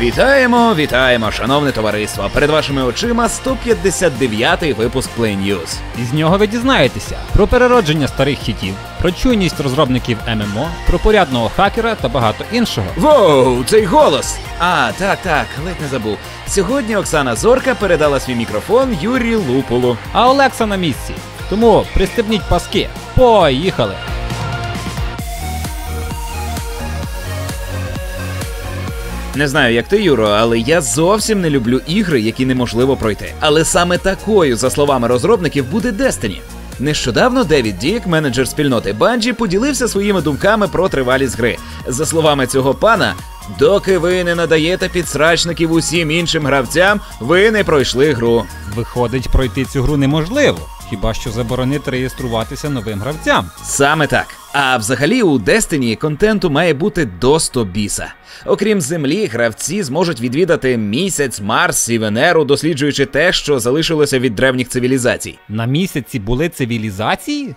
Вітаємо, вітаємо, шановне товариство. Перед вашими очима 159-й випуск Play News. Із нього ви дізнаєтеся про переродження старих хітів, про чуйність розробників ММО, про порядного хакера та багато іншого. Воу, цей голос! А, так, так, ледь не забув. Сьогодні Оксана Зорка передала свій мікрофон Юрію Лупулу. А Олекса на місці. Тому пристебніть паски. Поїхали! Не знаю, як ти, Юро, але я зовсім не люблю ігри, які неможливо пройти. Але саме такою, за словами розробників, буде Destiny. Нещодавно Девід Дік, менеджер спільноти Bungie, поділився своїми думками про тривалість гри. За словами цього пана, доки ви не надаєте підсрачників усім іншим гравцям, ви не пройшли гру. Виходить, пройти цю гру неможливо, хіба що заборонити реєструватися новим гравцям. Саме так. А взагалі у Destiny контенту має бути до 100 біса. Окрім землі, гравці зможуть відвідати місяць, Марс і Венеру, досліджуючи те, що залишилося від древніх цивілізацій. На місяці були цивілізації?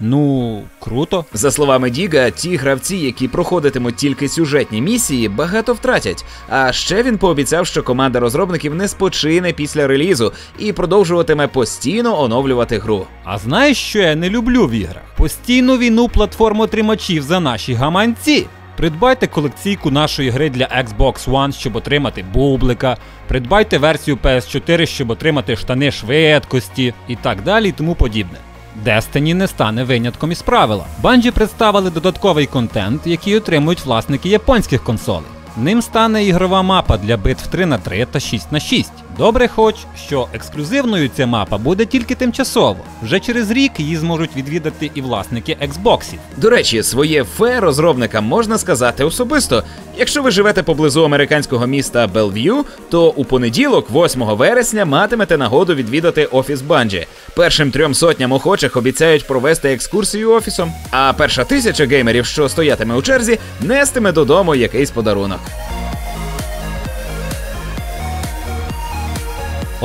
Ну, круто. За словами Діга, ті гравці, які проходитимуть тільки сюжетні місії, багато втратять. А ще він пообіцяв, що команда розробників не спочине після релізу і продовжуватиме постійно оновлювати гру. А знаєш, що я не люблю в іграх? Постійну війну платформотримачів за наші гаманці. Придбайте колекційку нашої гри для Xbox One, щоб отримати бублика. Придбайте версію PS4, щоб отримати штани швидкості і так далі і тому подібне. Destiny не стане винятком із правила. Банджі представили додатковий контент, який отримують власники японських консолей. Ним стане ігрова мапа для битв 3 на 3 та 6 на 6 Добре, хоч що ексклюзивною ця мапа буде тільки тимчасово. Вже через рік її зможуть відвідати і власники Xboxів. До речі, своє фе розробникам можна сказати особисто. Якщо ви живете поблизу американського міста Белв'ю, то у понеділок, 8 вересня, матимете нагоду відвідати офіс Банджі. Першим трьом сотням охочих обіцяють провести екскурсію офісом. А перша тисяча геймерів, що стоятиме у черзі, нестиме додому якийсь подарунок.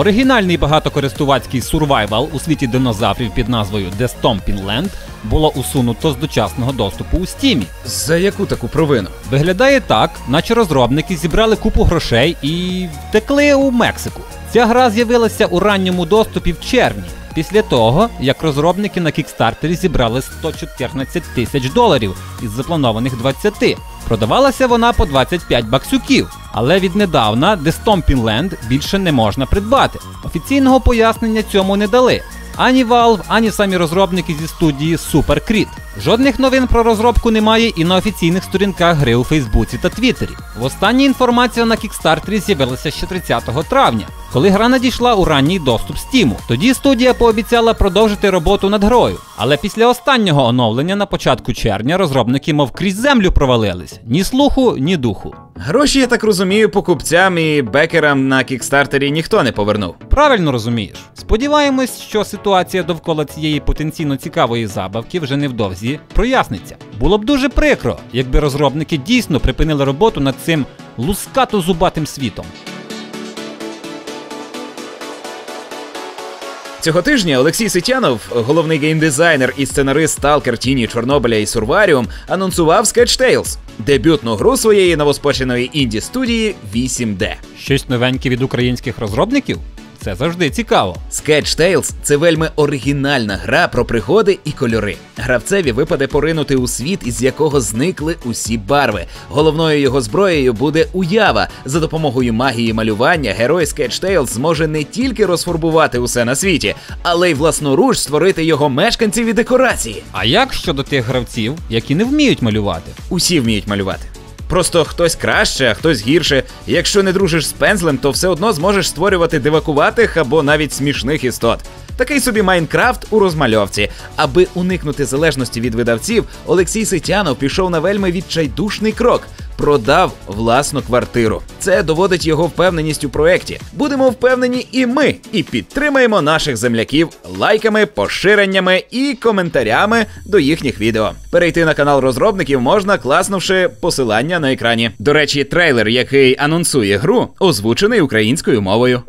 Оригінальний багатокористувацький сурвайвал у світі динозаврів під назвою The Stomping Land було усунуто з дочасного доступу у стімі. За яку таку провину? Виглядає так, наче розробники зібрали купу грошей і втекли у Мексику. Ця гра з'явилася у ранньому доступі в червні, після того, як розробники на кікстартері зібрали 114 тисяч доларів із запланованих 20. Продавалася вона по 25 баксюків, але віднедавна The Land більше не можна придбати. Офіційного пояснення цьому не дали. Ані Valve, ані самі розробники зі студії SuperCrit. Жодних новин про розробку немає і на офіційних сторінках гри у Фейсбуці та Твіттері. Остання інформація на кікстартері з'явилася ще 30 травня, коли гра надійшла у ранній доступ Стіму. Тоді студія пообіцяла продовжити роботу над грою. Але після останнього оновлення на початку червня розробники, мов крізь землю провалились. Ні слуху, ні духу. Гроші, я так розумію, покупцям і бекерам на кікстартері ніхто не повернув. Правильно розумієш. Сподіваємось, що ситуація довкола цієї потенційно цікавої забавки вже невдовзі проясниться. Було б дуже прикро, якби розробники дійсно припинили роботу над цим лускато-зубатим світом. Цього тижня Олексій Ситянов, головний геймдизайнер і сценарист Сталкер Тіні Чорнобиля і Сурваріум, анонсував Sketch Tales – дебютну гру своєї новоспоченої інді студії 8D. Щось новеньке від українських розробників? Це завжди цікаво. Sketch Tales – це вельми оригінальна гра про пригоди і кольори. Гравцеві випаде поринути у світ, із якого зникли усі барви. Головною його зброєю буде уява. За допомогою магії малювання герой Sketch Tales зможе не тільки розфарбувати усе на світі, але й власноруч створити його мешканців і декорації. А як щодо тих гравців, які не вміють малювати? Усі вміють малювати. Просто хтось краще, а хтось гірше. Якщо не дружиш з пензлем, то все одно зможеш створювати дивакуватих або навіть смішних істот. Такий собі Майнкрафт у розмальовці. Аби уникнути залежності від видавців, Олексій Ситянов пішов на вельми відчайдушний крок. Продав власну квартиру. Це доводить його впевненість у проєкті. Будемо впевнені і ми, і підтримаємо наших земляків лайками, поширеннями і коментарями до їхніх відео. Перейти на канал розробників можна, класнувши посилання на екрані. До речі, трейлер, який анонсує гру, озвучений українською мовою.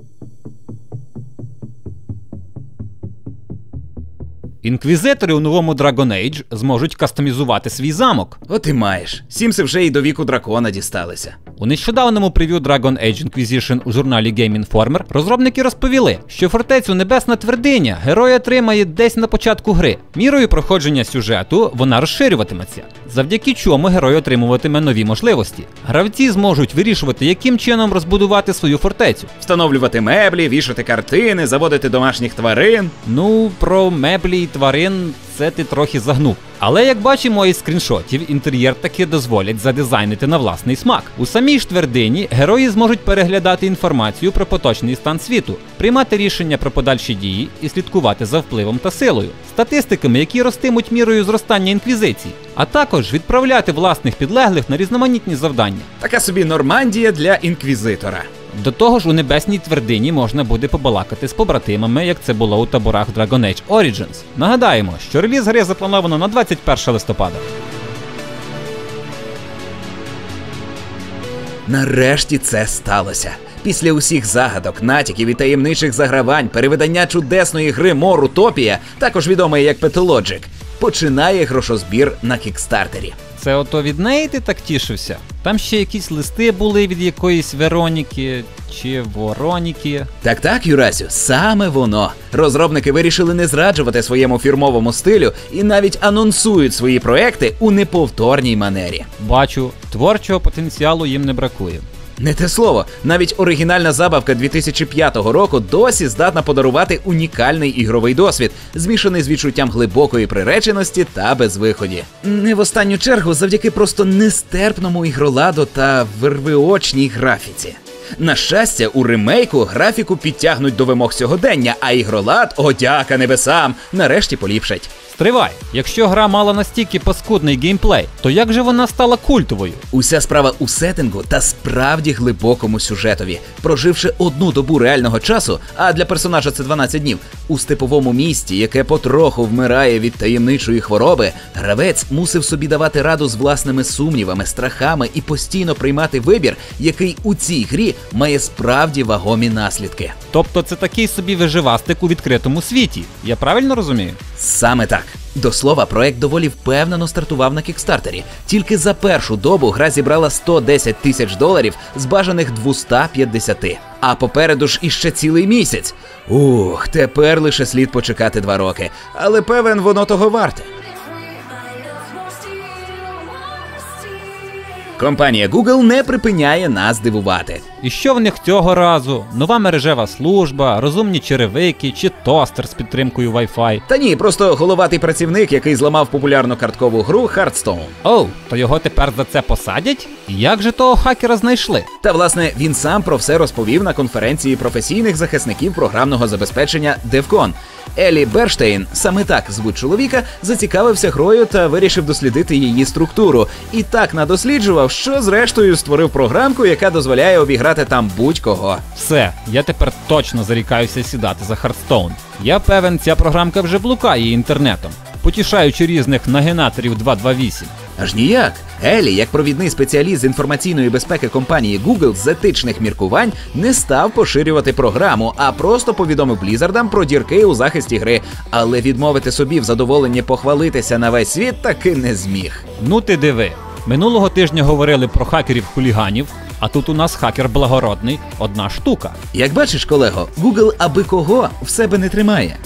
Інквізитори у новому Dragon Age зможуть кастомізувати свій замок. От і маєш. Сімси вже і до віку дракона дісталися. У нещодавному прев'ю Dragon Age Inquisition у журналі Game Informer розробники розповіли, що фортецю Небесна Твердиня герой отримає десь на початку гри. Мірою проходження сюжету вона розширюватиметься, завдяки чому герой отримуватиме нові можливості. Гравці зможуть вирішувати, яким чином розбудувати свою фортецю. Встановлювати меблі, вішати картини, заводити домашніх тварин. Ну, про меблі тварин це ти трохи загнув. Але як бачимо із скріншотів, інтер'єр таки дозволять задизайнити на власний смак. У самій ж твердині герої зможуть переглядати інформацію про поточний стан світу, приймати рішення про подальші дії і слідкувати за впливом та силою, статистиками, які ростимуть мірою зростання інквізиції, а також відправляти власних підлеглих на різноманітні завдання. Така собі Нормандія для інквізитора. До того ж, у небесній твердині можна буде побалакати з побратимами, як це було у таборах Dragon Age Origins. Нагадаємо, що реліз гри заплановано на 21 листопада. Нарешті це сталося. Після усіх загадок, натяків і таємничих загравань, перевидання чудесної гри Мор Утопія, також відомої як Петологік, починає грошозбір на кікстартері. Це ото від неї ти так тішився? Там ще якісь листи були від якоїсь Вероніки чи Вороніки. Так так, Юрасю, саме воно. Розробники вирішили не зраджувати своєму фірмовому стилю і навіть анонсують свої проекти у неповторній манері. Бачу, творчого потенціалу їм не бракує. Не те слово, навіть оригінальна забавка 2005 року досі здатна подарувати унікальний ігровий досвід, змішаний з відчуттям глибокої приреченості та безвиході. Не в останню чергу завдяки просто нестерпному ігроладу та вервиочній графіці. На щастя, у ремейку графіку підтягнуть до вимог сьогодення, а ігролад, о дяка небесам, нарешті поліпшать. Стривай, якщо гра мала настільки паскудний геймплей, то як же вона стала культовою? Уся справа у сеттингу та справді глибокому сюжетові. Проживши одну добу реального часу, а для персонажа це 12 днів, у степовому місті, яке потроху вмирає від таємничої хвороби, гравець мусив собі давати раду з власними сумнівами, страхами і постійно приймати вибір, який у цій грі має справді вагомі наслідки. Тобто це такий собі виживастик у відкритому світі. Я правильно розумію? Саме так. До слова, проект доволі впевнено стартував на кікстартері. Тільки за першу добу гра зібрала 110 тисяч доларів з бажаних 250. А попереду ж іще цілий місяць. Ух, тепер лише слід почекати два роки. Але певен, воно того варте. Компанія Google не припиняє нас дивувати. І що в них цього разу? Нова мережева служба, розумні черевики чи тостер з підтримкою Wi-Fi. Та ні, просто головатий працівник, який зламав популярну карткову гру Hearthstone. Оу, то його тепер за це посадять? Як же того хакера знайшли? Та власне він сам про все розповів на конференції професійних захисників програмного забезпечення DevCon. Елі Берштейн, саме так звуть чоловіка, зацікавився грою та вирішив дослідити її структуру. І так надосліджував, що зрештою створив програмку, яка дозволяє обіграти там будь-кого. Все, я тепер точно зарікаюся сідати за Хардстоун. Я певен, ця програмка вже блукає інтернетом, потішаючи різних нагенаторів 228. Аж ніяк. Елі, як провідний спеціаліст з інформаційної безпеки компанії Google з етичних міркувань, не став поширювати програму, а просто повідомив Блізардам про дірки у захисті гри. Але відмовити собі в задоволенні похвалитися на весь світ таки не зміг. Ну ти диви. Минулого тижня говорили про хакерів-хуліганів, а тут у нас хакер благородний одна штука. Як бачиш, колего, Google аби кого в себе не тримає.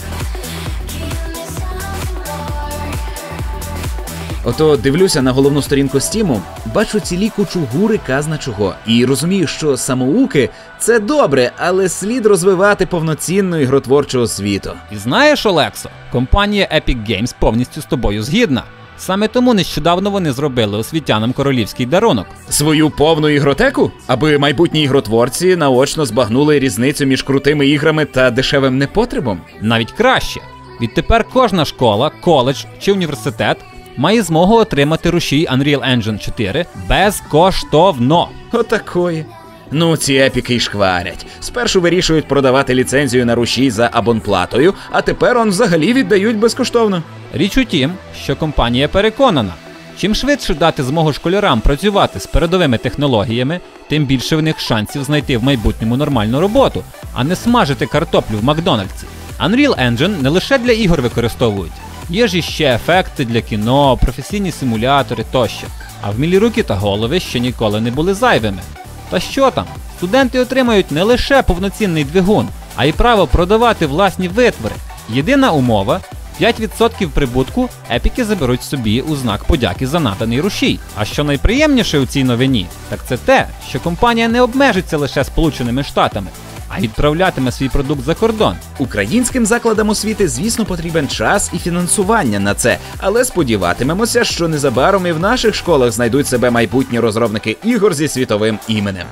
Ото дивлюся на головну сторінку Стіму, бачу цілі кучу гури казна чого, і розумію, що самоуки це добре, але слід розвивати повноцінну ігротворчу освіту. І знаєш, Олексо, компанія Epic Games повністю з тобою згідна. Саме тому нещодавно вони зробили освітянам королівський дарунок. Свою повну ігротеку, аби майбутні ігротворці наочно збагнули різницю між крутими іграми та дешевим непотребом. Навіть краще. Відтепер кожна школа, коледж чи університет має змогу отримати рушій Unreal Engine 4 безкоштовно. Отакої. Ну, ці епіки й шкварять. Спершу вирішують продавати ліцензію на рушій за абонплатою, а тепер он взагалі віддають безкоштовно. Річ у тім, що компанія переконана, чим швидше дати змогу школярам працювати з передовими технологіями, тим більше в них шансів знайти в майбутньому нормальну роботу, а не смажити картоплю в Макдональдсі. Unreal Engine не лише для ігор використовують, Є ж іще ефекти для кіно, професійні симулятори тощо. А вмілі руки та голови ще ніколи не були зайвими. Та що там? Студенти отримають не лише повноцінний двигун, а й право продавати власні витвори. Єдина умова 5% прибутку епіки заберуть собі у знак подяки за наданий рушій. А що найприємніше у цій новині, так це те, що компанія не обмежиться лише Сполученими Штатами, а відправлятиме свій продукт за кордон. Українським закладам освіти, звісно, потрібен час і фінансування на це, але сподіватимемося, що незабаром і в наших школах знайдуть себе майбутні розробники ігор зі світовим іменем.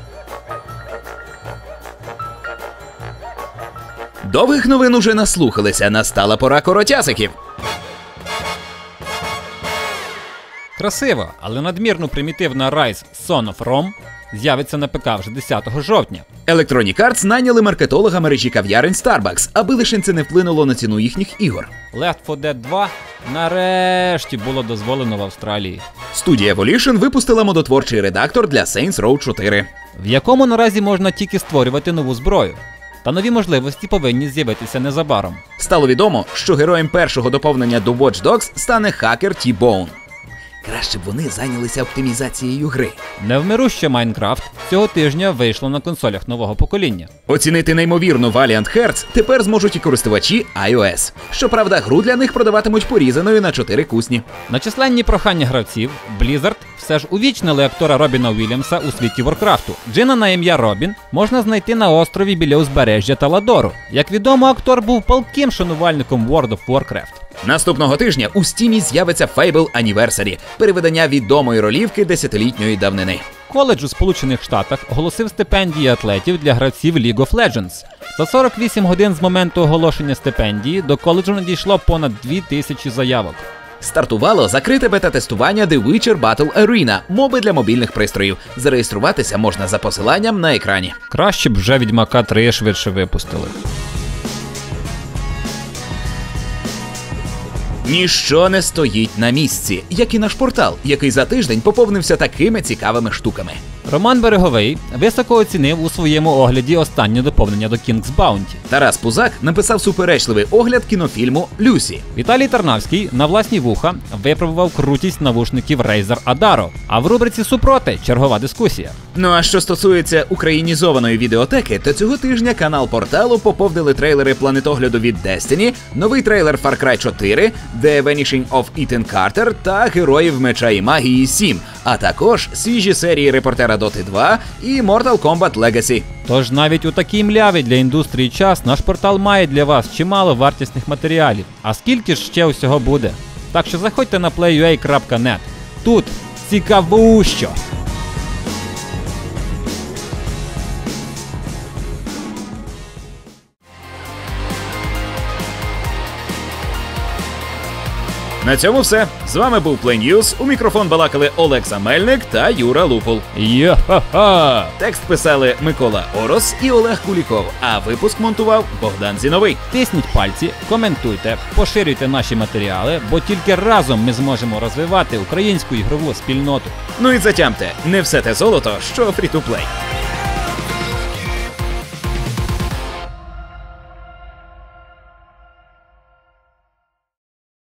Довгих новин уже наслухалися. Настала пора коротясиків. Красиво, але надмірно примітивна Rise Son of Rome з'явиться на ПК вже 10 жовтня. Electronic Arts найняли маркетолога мережі кав'ярень Starbucks, аби лише це не вплинуло на ціну їхніх ігор. Left 4 Dead 2 нарешті було дозволено в Австралії, Студія Evolution випустила модотворчий редактор для Saints Row 4. в якому наразі можна тільки створювати нову зброю. Та нові можливості повинні з'явитися незабаром. Стало відомо, що героєм першого доповнення до Watch Dogs стане хакер T-Bone. Краще б вони зайнялися оптимізацією гри. Невмируще Майнкрафт цього тижня вийшло на консолях нового покоління. Оцінити неймовірну Valiant Hearts тепер зможуть і користувачі iOS. Щоправда, гру для них продаватимуть порізаною на чотири кусні. На численні прохання гравців Blizzard все ж увічнили актора Робіна Уільямса у світі Воркрафту. Джина на ім'я Робін можна знайти на острові біля узбережжя Таладору. Як відомо, актор був палким шанувальником World of Warcraft. Наступного тижня у стімі з'явиться Fable Anniversary – переведення відомої ролівки десятилітньої давнини. Коледж у Сполучених Штатах оголосив стипендії атлетів для гравців League of Legends. За 48 годин з моменту оголошення стипендії до коледжу надійшло понад 2000 заявок. Стартувало закрите бета-тестування The Witcher Battle Arena – моби для мобільних пристроїв. Зареєструватися можна за посиланням на екрані. Краще б вже Відьмака 3 швидше випустили. Ніщо не стоїть на місці, як і наш портал, який за тиждень поповнився такими цікавими штуками. Роман Береговий високо оцінив у своєму огляді останнє доповнення до King's Bounty. Тарас Пузак написав суперечливий огляд кінофільму Люсі. Віталій Тарнавський на власні вуха випробував крутість навушників Razer Adaro. А в рубриці Супроти чергова дискусія. Ну а що стосується українізованої відеотеки, то цього тижня канал порталу поповнили трейлери планетогляду від Destiny, новий трейлер Far Cry 4, The Vanishing of Ethan Carter та Героїв Меча і Магії 7, а також свіжі серії репортера Dota 2 і Mortal Kombat Legacy. Тож навіть у такій млявий для індустрії час наш портал має для вас чимало вартісних матеріалів. А скільки ж ще усього буде? Так що заходьте на playua.net. Тут цікавущо! На цьому все. З вами був Play News. У мікрофон балакали Олекса Мельник та Юра Лупул. Йо-ха-ха! Текст писали Микола Орос і Олег Куліков, а випуск монтував Богдан Зіновий. Тисніть пальці, коментуйте, поширюйте наші матеріали, бо тільки разом ми зможемо розвивати українську ігрову спільноту. Ну і затямте, не все те золото, що фрі-ту-плей.